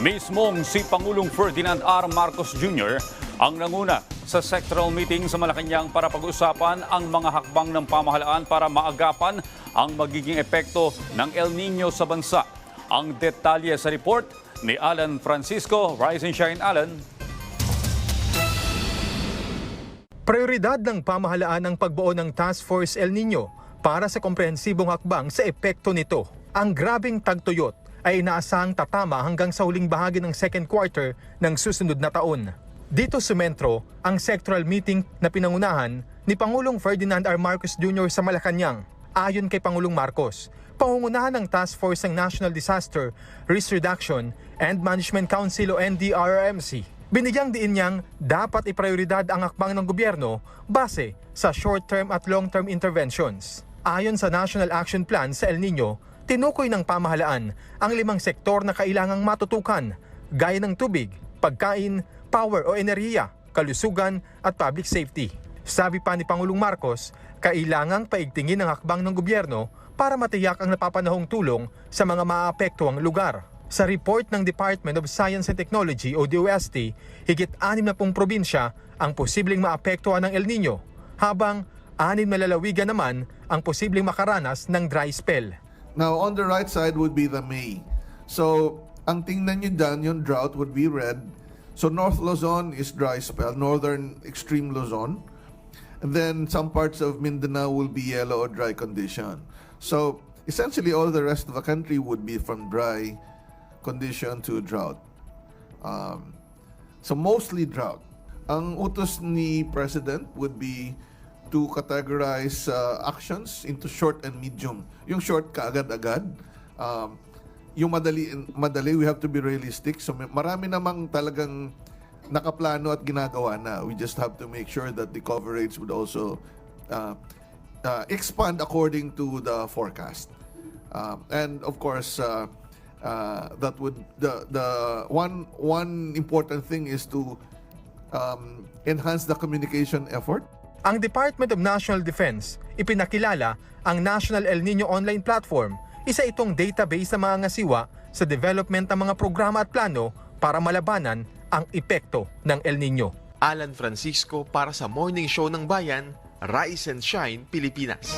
Mismong si Pangulong Ferdinand R. Marcos Jr. ang nanguna sa sectoral meeting sa Malacanang para pag-usapan ang mga hakbang ng pamahalaan para maagapan ang magiging epekto ng El Nino sa bansa. Ang detalye sa report ni Alan Francisco. Rise and Shine, Alan. Prioridad ng pamahalaan ang pagbuo ng Task Force El Nino para sa komprehensibong hakbang sa epekto nito. Ang grabing tagtuyot ay inaasahang tatama hanggang sa huling bahagi ng second quarter ng susunod na taon. Dito sumentro ang sectoral meeting na pinangunahan ni Pangulong Ferdinand R. Marcos Jr. sa Malacanang. Ayon kay Pangulong Marcos, pangungunahan ng Task Force ng National Disaster Risk Reduction and Management Council o NDRRMC Binigyang diin niyang dapat iprioridad ang akbang ng gobyerno base sa short-term at long-term interventions. Ayon sa National Action Plan sa El Nino, tinukoy ng pamahalaan ang limang sektor na kailangang matutukan gaya ng tubig, pagkain, power o enerhiya, kalusugan at public safety. Sabi pa ni Pangulong Marcos, kailangang paigtingin ang akbang ng gobyerno para matiyak ang napapanahong tulong sa mga maapektuang lugar. Sa report ng Department of Science and Technology o DOST, higit 60 probinsya ang posibleng maapektuhan ng El Nino, habang anim na lalawigan naman ang posibleng makaranas ng dry spell. Now, on the right side would be the May. So, ang tingnan nyo dyan, yung drought would be red. So, North Luzon is dry spell, northern extreme Luzon. And then some parts of Mindanao will be yellow or dry condition. So, essentially all the rest of the country would be from dry condition to drought. Um, so, mostly drought. Ang utos ni President would be to categorize uh, actions into short and medium. Yung short kaagad-agad. Um, yung madali, madali, we have to be realistic. So marami namang talagang nakaplano at ginagawa na. We just have to make sure that the coverage would also uh, uh, expand according to the forecast. Um, and of course, uh, uh, that would the the one one important thing is to um, enhance the communication effort. Ang Department of National Defense ipinakilala ang National El Nino Online Platform, isa itong database ng mga ngasiwa sa development ng mga programa at plano para malabanan ang epekto ng El Nino. Alan Francisco para sa Morning Show ng Bayan, Rise and Shine, Pilipinas.